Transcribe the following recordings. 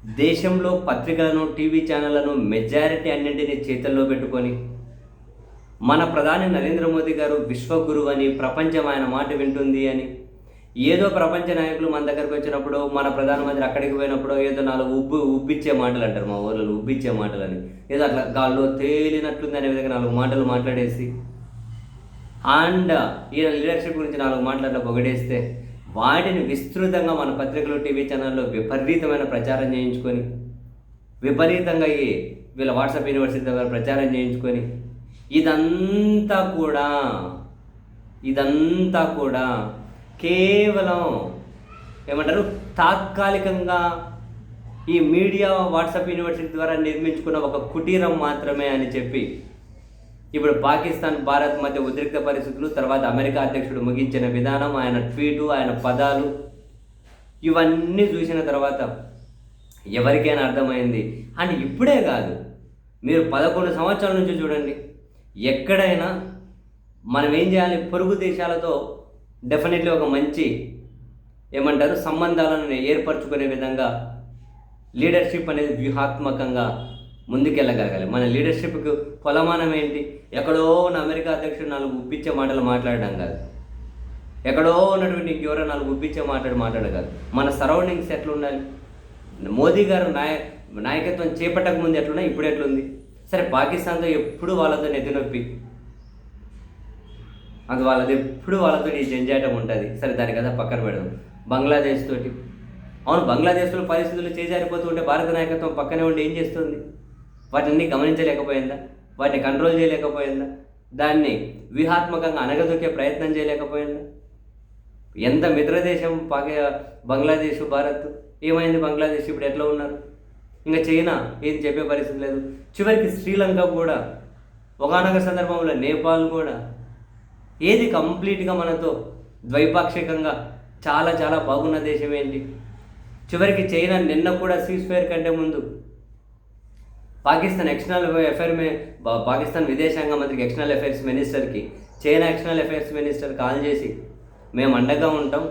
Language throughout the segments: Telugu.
దేశంలో పత్రికలను టీవీ ఛానళ్ళను మెజారిటీ అన్నింటినీ చేతుల్లో పెట్టుకొని మన ప్రధాని నరేంద్ర మోదీ గారు విశ్వగురువు అని ప్రపంచం ఆయన మాట వింటుంది అని ఏదో ప్రపంచ నాయకులు మన దగ్గరకు వచ్చినప్పుడు మన ప్రధానమంత్రి అక్కడికి పోయినప్పుడు ఏదో నాలుగు ఉబ్బు ఉబ్బిచ్చే మాటలు అంటారు మా ఊళ్ళో ఉబ్బిచ్చే మాటలు అని ఏదో అట్లా గాల్లో తేలినట్లుంది అనే విధంగా నాలుగు మాటలు మాట్లాడేసి అండ్ ఈయన లీడర్షిప్ గురించి నాలుగు మాటలు అట్లా పొగడేస్తే వాటిని విస్తృతంగా మన పత్రికలు టీవీ ఛానల్లో విపరీతమైన ప్రచారం చేయించుకొని విపరీతంగా ఈ వీళ్ళ వాట్సాప్ యూనివర్సిటీ దగ్గర ప్రచారం చేయించుకొని ఇదంతా కూడా ఇదంతా కూడా కేవలం ఏమంటారు? తాత్కాలికంగా ఈ మీడియా వాట్సాప్ యూనివర్సిటీ ద్వారా నిర్మించుకున్న ఒక కుటీరం మాత్రమే అని చెప్పి ఇప్పుడు పాకిస్తాన్ భారత్ మధ్య ఉద్రిక్త పరిస్థితులు తర్వాత అమెరికా అధ్యక్షుడు ముగించిన విధానం ఆయన ట్వీటు ఆయన పదాలు ఇవన్నీ చూసిన తర్వాత ఎవరికైనా అర్థమైంది. అండ్ ఇప్పుడే కాదు మీరు పదకొండు సంవత్సరాల నుంచి చూడండి ఎక్కడైనా మనం ఏం చేయాలి? పొరుగు దేశాలతో డెఫినెట్లీ ఒక మంచి ఏమంటారు సంబంధాలను ఏర్పరచుకునే విధంగా లీడర్షిప్ అనేది వ్యూహాత్మకంగా ముందుకెళ్ళగలగాలి. మన లీడర్షిప్కి కొలమానం ఏంటి? ఎక్కడో ఉన్న అమెరికా అధ్యక్షుడు నాలుగు ఉప్పించే మాటలు మాట్లాడడం కాదు. ఎక్కడో ఉన్నటువంటి ఇంకెవరో నాలుగు ఉప్పించే మాట్లాడి మాట్లాడడం కాదు. మన సరౌండింగ్స్ ఎట్లా ఉండాలి మోదీ గారు నాయ నాయకత్వం చేపట్టక ముందు ఎట్లున్నా ఇప్పుడు ఎట్లుంది? సరే పాకిస్తాన్తో ఎప్పుడు వాళ్ళతో నెత్తినొప్పి అది వాళ్ళది ఎప్పుడు వాళ్ళతో ఈ జంజాటం ఉంటుంది? సరే దాని కదా పక్కన పెడదాం. బంగ్లాదేశ్ తోటి. అవును బంగ్లాదేశ్లో పరిస్థితులు చేజారిపోతూ ఉంటే భారత నాయకత్వం పక్కనే ఉండి ఏం చేస్తుంది? వాటిని గమనించలేకపోయిందా? వాటిని కంట్రోల్ చేయలేకపోయిందా? దాన్ని వ్యూహాత్మకంగా అనగదొక్కే ప్రయత్నం చేయలేకపోయిందా? ఎంత మిత్రదేశం పాకి బంగ్లాదేశ్ భారత్? ఏమైంది బంగ్లాదేశ్ ఇప్పుడు ఎట్లా ఉన్నారు? ఇంకా చైనా ఏం చెప్పే పరిస్థితి లేదు. చివరికి శ్రీలంక కూడా ఒకనొక సందర్భంలో నేపాల్ కూడా ఏది కంప్లీట్గా మనతో ద్వైపాక్షికంగా చాలా చాలా బాగున్న దేశం ఏంటి? చివరికి చైనా నిన్న కూడా సీజ్ ఫైర్ కంటే ముందు పాకిస్తాన్ ఎక్స్టర్నల్ అఫైర్ మే పాకిస్తాన్ విదేశాంగ మంత్రికి external affairs మినిస్టర్కి China external affairs minister call చేసి మేము అండగా ఉంటాం.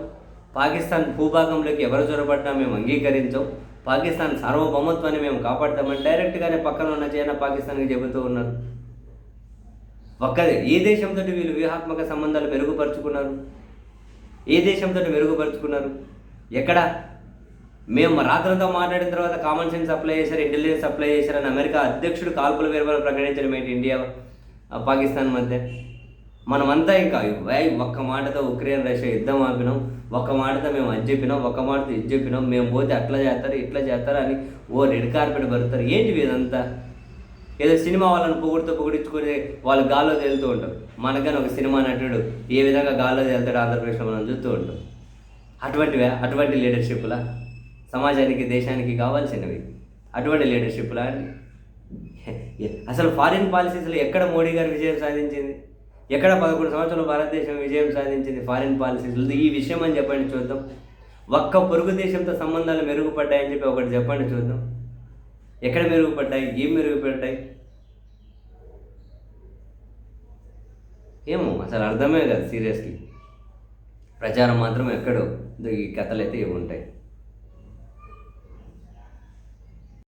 పాకిస్తాన్ భూభాగంలోకి ఎవరు చొరబడ్డా మేము అంగీకరించాం. పాకిస్తాన్ సార్వభౌమత్వాన్ని మేము కాపాడతామని డైరెక్ట్గానే పక్కన ఉన్న చైనా పాకిస్తాన్కి చెబుతూ ఉన్నారు ఒక్కదే ఏ దేశంతో వీళ్ళు వ్యూహాత్మక సంబంధాలు మెరుగుపరుచుకున్నారు? ఏ దేశంతో మెరుగుపరుచుకున్నారు? ఎక్కడ? మేము రాత్రంతా మాట్లాడిన తర్వాత కామన్ సెన్స్ అప్లై చేశారు ఇంటెలిజెన్స్ అప్లై చేశారని అమెరికా అధ్యక్షుడు కాల్పుల విరమణ ప్రకటించడం ఏంటి ఇండియా పాకిస్తాన్ మధ్య? మనమంతా ఇంకా వై ఒక్క మాటతో ఉక్రెయిన్ రష్యా యుద్ధం ఆపినాం ఒక్క మాటతో మేము అది చెప్పినాం ఒక్క మాటతో ఇది చెప్పినాం మేము పోతే అట్లా చేస్తారు ఇట్లా చేస్తారు అని ఓ రెడ్ కార్పెట్ పడతారు ఏంటివి ఇదంతా? ఏదో సినిమా వాళ్ళని పొగుడుతూ పొగిడించుకొని వాళ్ళు గాల్లో తేలుతూ ఉంటారు. మనకని ఒక సినిమా నటుడు ఏ విధంగా గాల్లో తేలుతాడు ఆంధ్రప్రదేశ్లో మనం చూస్తూ ఉంటాం. అటువంటివే అటువంటి లీడర్షిప్లా సమాజానికి దేశానికి కావాల్సినవి. అటువంటి లీడర్షిప్లా అండి. అసలు ఫారిన్ పాలసీస్లో ఎక్కడ మోడీ గారు విజయం సాధించింది? ఎక్కడ పదకొండు సంవత్సరాలు భారతదేశం విజయం సాధించింది ఫారిన్ పాలసీస్లో ఈ విషయం అని చెప్పండి చూద్దాం. ఒక్క పొరుగు దేశంతో సంబంధాలు మెరుగుపడ్డాయని చెప్పి ఒకటి చెప్పండి చూద్దాం. ఎక్కడ మెరుగుపడ్డాయి? ఏం మెరుగుపడ్డాయి? ఏమో అసలు అర్థమే కాదు సీరియస్లీ ప్రచారం మాత్రం ఎక్కడో ఈ కథలు అయితే ఇవి ఉంటాయి.